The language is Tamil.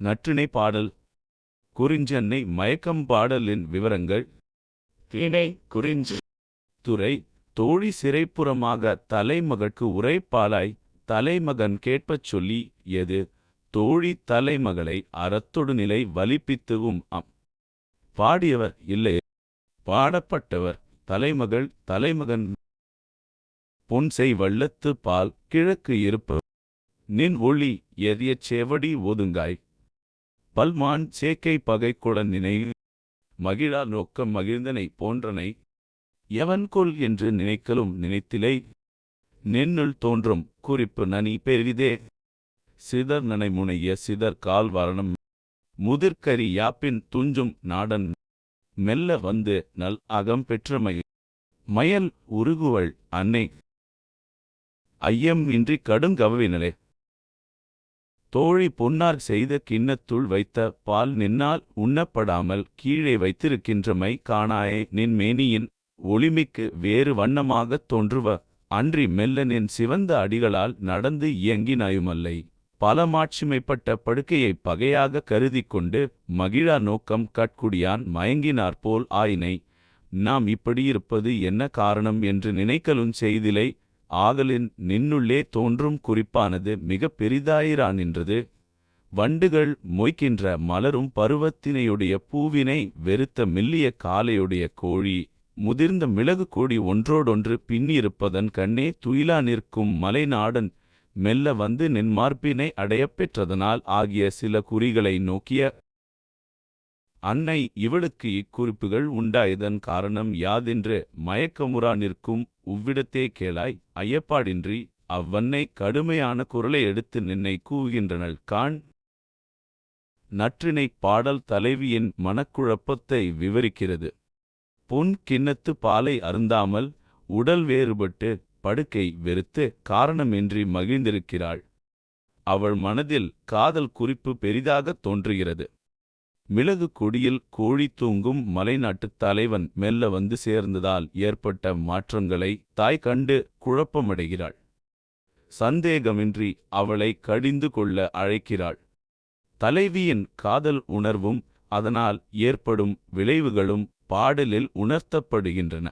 நற்றிணை பாடல். குறிஞ்சன்னை மயக்கம் பாடலின் விவரங்கள். திணை குறிஞ்சு. துறை தோழி சிறைப்புறமாக தலைமகற்கு உரைப்பாலாய் தலைமகன் கேட்பச் சொல்லி எது? தோழி தலைமகளை அறத்தொடு நிலை வலிப்பித்துவும் அம். பாடியவர் இல்லை. பாடப்பட்டவர் தலைமகள் தலைமகன். பொன்செய் வள்ளத்து பால் கிழக்கு இருப்பு. நின் ஒளி எதியச் சேவடி ஒதுங்காய். பல்மான் சேக்கை பகை நினை மகிழா நோக்கம் மகிழ்ந்தனை போன்றனை எவன் கொல் என்று நினைக்கலும் நினைத்திலை நின்னுள் தோன்றும் குறிப்பு நனி பெரிதே சிதர் நனை முனைய சிதர் கால் வரணம் முதிர்கரி யாப்பின் துஞ்சும் நாடன் மெல்ல வந்து நல் அகம் பெற்றமை மயல் உருகுவள் அன்னை ஐயம் இன்றி கடுங்கவினலே தோழி பொன்னார் செய்த கிண்ணத்துள் வைத்த பால் நின்னால் உண்ணப்படாமல் கீழே வைத்திருக்கின்றமை காணாயே. நின் மேனியின் ஒளிமிக்கு வேறு வண்ணமாகத் தோன்றுவ. அன்றி மெல்ல நின் சிவந்த அடிகளால் நடந்து இயங்கினாயுமல்லை. பல மாட்சிமைப்பட்ட படுக்கையை பகையாக கருதி கொண்டு மகிழா நோக்கம் கட்குடியான் மயங்கினாற்போல் ஆயினை. நாம் இப்படியிருப்பது என்ன காரணம் என்று நினைக்கலும் செய்திலை ஆகலின் நின்னுள்ளே தோன்றும் குறிப்பானது மிக பெரிதாயிரா நின்றது. வண்டுகள் மொய்க்கின்ற மலரும் பருவத்தினையுடைய பூவினை வெறுத்த மெல்லிய காலையுடைய கோழி முதிர்ந்த மிளகு கோடி ஒன்றோடொன்று பின்னியிருப்பதன் கண்ணே துயிலா நிற்கும் மலைநாடன் மெல்ல வந்து நின்மார்பினை அடையப்பெற்றதனால் அடையப் பெற்றதனால் ஆகிய சில குறிகளை நோக்கிய அன்னை இவளுக்கு இக்குறிப்புகள் உண்டாயதன் காரணம் யாதென்று மயக்கமுறா நிற்கும் உவ்விடத்தே கேளாய் ஐயப்பாடின்றி அவ்வன்னை கடுமையான குரலை எடுத்து நின்னை கூவுகின்றனள் காண். நற்றினை பாடல் தலைவியின் மனக்குழப்பத்தை விவரிக்கிறது. பொன் கிண்ணத்து பாலை அருந்தாமல் உடல் வேறுபட்டு படுக்கை வெறுத்து காரணமின்றி மகிழ்ந்திருக்கிறாள். அவள் மனதில் காதல் குறிப்பு பெரிதாகத் தோன்றுகிறது. மிளகு கொடியில் கோழி தூங்கும் மலைநாட்டுத் தலைவன் மெல்ல வந்து சேர்ந்ததால் ஏற்பட்ட மாற்றங்களை தாய் கண்டு குழப்பமடைகிறாள். சந்தேகமின்றி அவளை கடிந்து கொள்ள அழைக்கிறாள். தலைவியின் காதல் உணர்வும் அதனால் ஏற்படும் விளைவுகளும் பாடலில் உணர்த்தப்படுகின்றன.